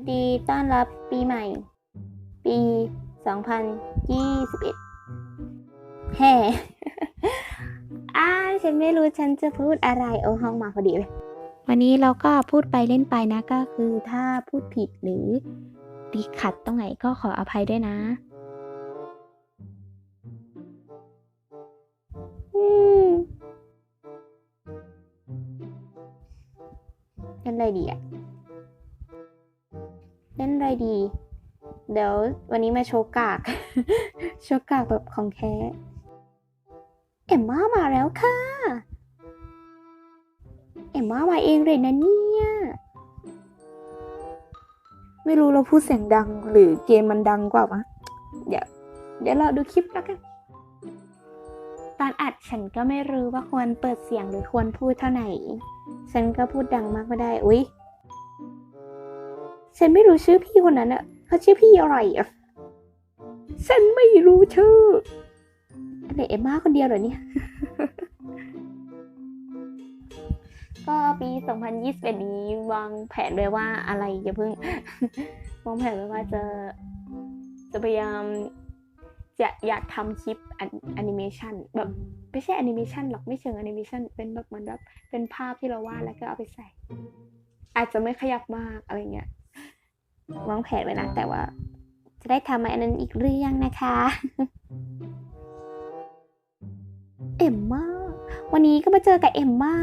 สดีต้อนรับปีใหม่ ปี 2021 แฮ่อ้าฉันไม่รู้ฉันจะพูดอะไร โอ้ห้องมาพอดีเลย วันนี้เราก็พูดไปเล่นไปนะก็คือถ้าพูดผิดหรือดีขัดตรงไหนก็ขออภัยด้วยนะอืมเล่นไรดีอะ เล่นอะไรดี เดี๋ยววันนี้มาโชว์กาก โชว์กากแบบของแท้เอ็มม่ามาแล้วค่ะ เอ็มม่ามาเองเลยนะเนี่ย ไม่รู้เราพูดเสียงดังหรือเกมมันดังกว่าวะเดี๋ยว เดี๋ยวเราดูคลิปแล้วกัน ตอนอัดฉันก็ไม่รู้ว่าควรเปิดเสียงหรือควรพูดเท่าไหร่ ฉันก็พูดดังมากไม่ได้ อุ๊ย ฉันไม่รู้ชื่อพี่คนนั้นอะเขาชื่อพี่อะไรอะฉันไม่รู้ชื่ออะไรเอ็มมาคนเดียวเหรอเนี่ย ก็ปี 2021 นี้วางแผนไว้ว่าอะไรอย่าเพิ่ง วางแผนไว้ว่าจะ จะพยายามจะอยากทำคลิปแอนิเมชันแบบไม่ใช่แอนิเมชันหรอกไม่เชิงแอนิเมชันเป็นแบบเหมือนแบบเป็นภาพที่เราวาดแล้วก็เอาไปใส่ อาจจะไม่ขยับมากอะไรเงี้ย วางแผนไว้นะ แต่ว่า จะได้ทำอันนั้นอีกเรื่องนะคะ เอ็มมาวันนี้ก็มาเจอกับเอ็มมา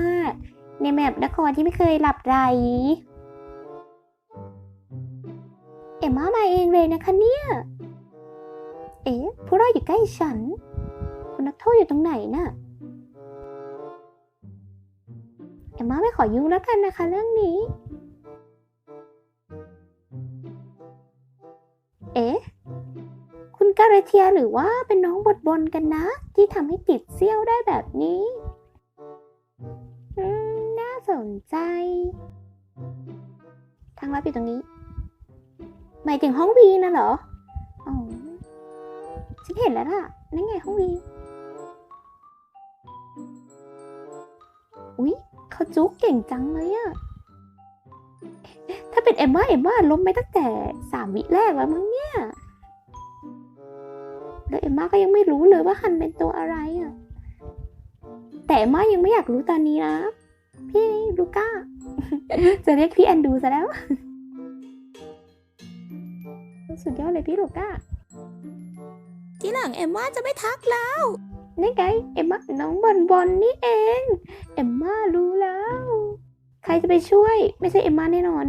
ในแมปนครที่ไม่เคยหลับไหลเอ็มมามาเองเลยนะคะเนี่ย เอ๊ะผู้ร้ายอยู่ใกล้ฉัน คุณนักโทษอยู่ตรงไหนน่ะเอ็มมาไม่ขอยุ่งแล้วกันนะคะ เรื่องนี้ เอ๊ะ คุณการเทียหรือว่าเป็นน้องบทบนกันนะ ที่ทำให้ติดเซี่ยวได้แบบนี้อืมน่าสนใจ ทางลับอยู่ตรงนี้ หมายถึงห้องวีนะเหรออ๋อฉันเห็นแล้วล่ะ นั่นไงห้องวี อุ๊ยเขาจุกเก่งจังเลยอะ ถ้าเป็นเอมม่าเอมม่าล้มไปตั้งแต่สามวิแรกแล้วมั้งเนี่ย แล้วเอมม่าก็ยังไม่รู้เลยว่าฮันเป็นตัวอะไรอะแต่เอมม่ายังไม่อยากรู้ตอนนี้นะ พี่ลูก้า จะเรียกพี่แอนดูซะแล้ว สุดยอดเลยพี่ลูก้า ทีหลังเอมม่าจะไม่ทักแล้วนี่ไงเอมม่าน้องบอลบอลนี่เอง เอมม่ารู้แล้ว ใครจะไปช่วย ไม่ใช่เอมม่าแน่นอน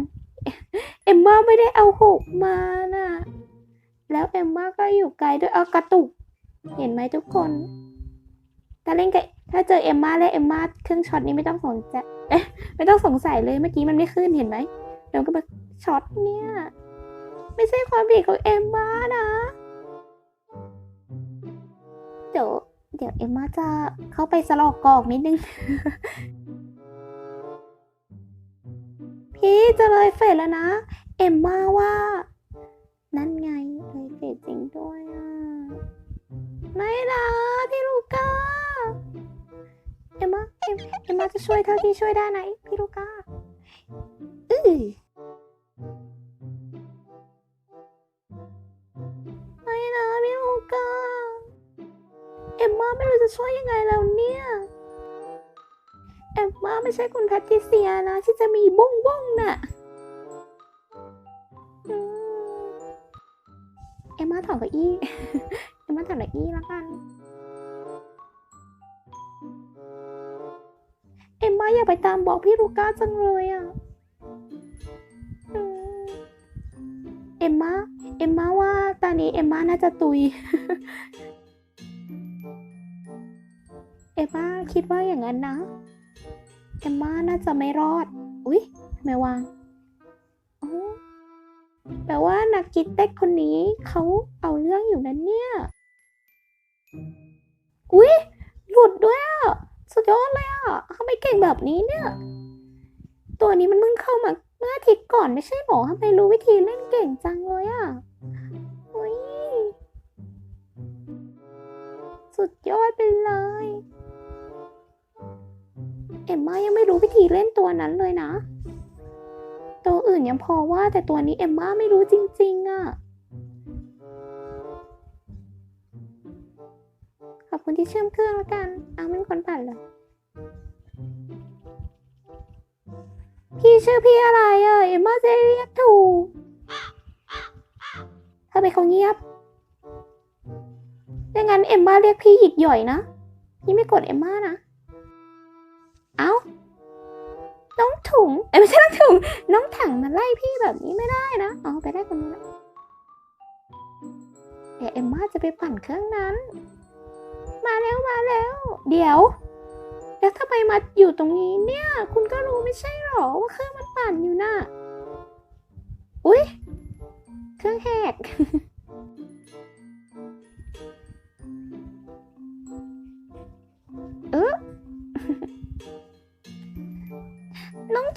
เอมม่าไม่ได้เอาหกมาน่ะ แล้วเอมม่าก็อยู่ไกลด้วยเอากระตุก เห็นไหมทุกคนถ้าเล่นกับถ้าเจอเอมม่าและเอมม่าเครื่องช็อตนี้ไม่ต้องสนใจเอ๊ะไม่ต้องสงสัยเลยเมื่อกี้มันไม่ขึ้นเห็นไหมเดี๋ยวก็มาช็อตเนี่ย ไม่ใช่ความผิดของเอมม่านะเดี๋ยวเดี๋ยวเอมม่าจะเข้าไปสลอกกอกนิดนึง พี่จะเลยเฟดแล้วนะ เอ็มมาว่า นั่นไงเลยเฟดจริงด้วยอะไม่นะพี่ลูก้า เอ็มมาเอ็มเอ็มมาจะช่วยเท่าที่ช่วยได้ไหนพี่ลูก้าอื้อไม่นะพี่ลูก้า เอ็มมาไม่รู้จะช่วยยังไงแล้วเนี่ย อมมาไม่ใช่คุณแพทริเซียนะที่จะมีบ้งบ้งน่ะอืมเอมมาถอดเก้าอี้เอมมาถอดเก้าอี้แล้วกันเอมมาอยากไปตามบอกพี่ลูก้าจังเลยอะเอมมาเอมมาว่าตอนนี้เอมมาน่าจะตุย เอมมาคิดว่าอย่างนั้นนะ เอมม่าน่าจะไม่รอด อุ๊ยทำไมวางอ๋อแปลว่านักกิตเต็กคนนี้เขาเอาเรื่องอยู่นั้นเนี่ย อุ๊ย หลุดด้วยอะ สุดยอดเลยอะทำไมเก่งแบบนี้เนี่ย ตัวนี้มันเพิ่งเข้ามาเมื่ออาทิตย์ก่อนไม่ใช่หรอทำไมรู้วิธีเล่นเก่งจังเลยอะอุ๊ย สุดยอดไปเลย ม่ายังไม่รู้วิธีเล่นตัวนั้นเลยนะ ตัวอื่นยังพอว่าแต่ตัวนี้เอมม่าไม่รู้จริงๆอะขอบคุณที่เชื่อมเครื่องแล้วกัน เอาไม่มีคนปั่นเลย พี่ชื่อพี่อะไรอะเอมม่าจะเรียกถูกทำไมเขาเงียบดังนั้นเอมม่าเรียกพี่หยิกหย่อยนะ พี่ไม่กดเอมม่านะ ถุงเอ้ไม่ใช่น้องถุง น้องถังมาไล่พี่แบบนี้ไม่ได้นะอ๋อไปได้คนนู้นละเดี๋ยวเอมมาจะไปปั่นเครื่องนั้น มาแล้วมาแล้ว เดี๋ยว แล้วทำไมมาอยู่ตรงนี้เนี่ย คุณก็รู้ไม่ใช่หรอว่าเครื่องมันปั่นอยู่น่ะ อุ๊ย เครื่องแหก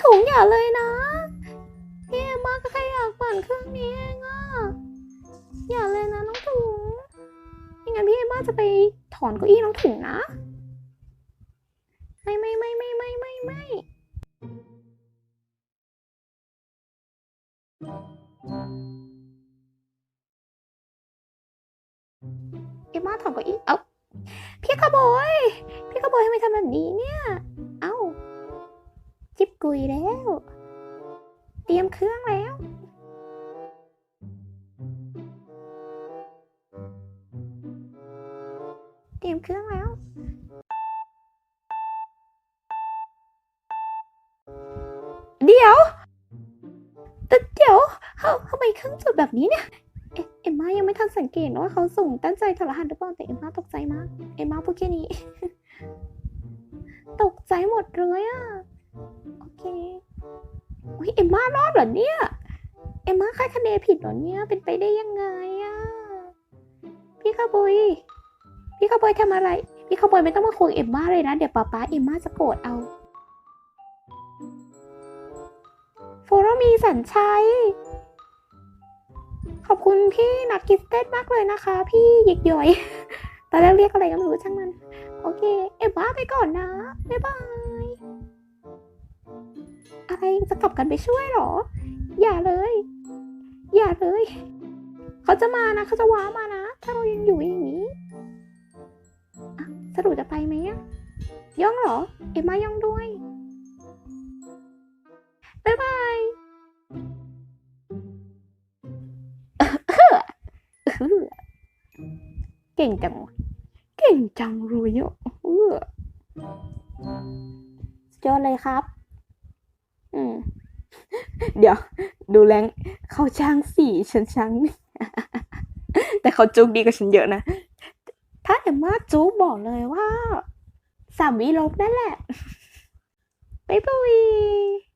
ถุงอย่าเลยนะ พี่เอมมาก็แค่อยากปั่นเครื่องนี้เองอะอย่าเลยนะน้องถุงไม่งั้นพี่เอมมาจะไปถอนเก้าอี้น้องถุงนะ ไม่ไม่ไม่ไม่ไม่ไม่ไม่เอมมาถอนเก้าอี้ เอ้าพี่ขโมยพี่ขโมยทำไมทำแบบนี้เนี่ย กุยแล้ว เตรียมเครื่องแล้ว เตรียมเครื่องแล้ว เดี๋ยวแต่เดี๋ยวเขาทำไมเครื่องจุดแบบนี้เนี่ย เอ็มมายังไม่ทันสังเกตว่าเขาส่งตั้งใจถอดรหัสหรือเปล่าแต่เอ็มมาตกใจมาก เอ็มมาพูดแค่นี้ ตกใจหมดเลยอะ อุ้ยเอ็มมารอดเหรอเนี่ย เอ็มมาคาดคะเนผิดเหรอเนี่ย เป็นไปได้ยังไงอะพี่ขาวบอยพี่ขาวบอยทำอะไร พี่ขาวบอยไม่ต้องมาคุยเอ็มมาเลยนะ เดี๋ยวป๊าป๊าเอ็มมาจะโกรธเอาโฟโรมีสัญชัย ขอบคุณพี่นัดกิสเต้มากเลยนะคะ พี่หยิกย่อยตอนแรกเรียกอะไรก็ไม่รู้ช่างมัน โอเค เอ็มมาไปก่อนนะ บ๊ายบาย จะกลับกันไปช่วยเหรอ อย่าเลย อย่าเลย เขาจะมานะเขาจะว้ามานะ ถ้าเรายังอยู่อย่างนี้อะสรุปจะไปไหมอะย่องเหรอ เอ็มมาย่องด้วยบ๊ายบายเก่งจัง เก่งจังเลยอะเออสุดยอดเลยครับ เดี๋ยว ดูแรงเขาช้างสี่ฉันช้างนึ่แต่เขาจุกดีกว่าฉันเยอะนะ ถ้าเอ็มมาจุกบอกเลยว่า สามวิลบนั่นแหละบ๊ายบาย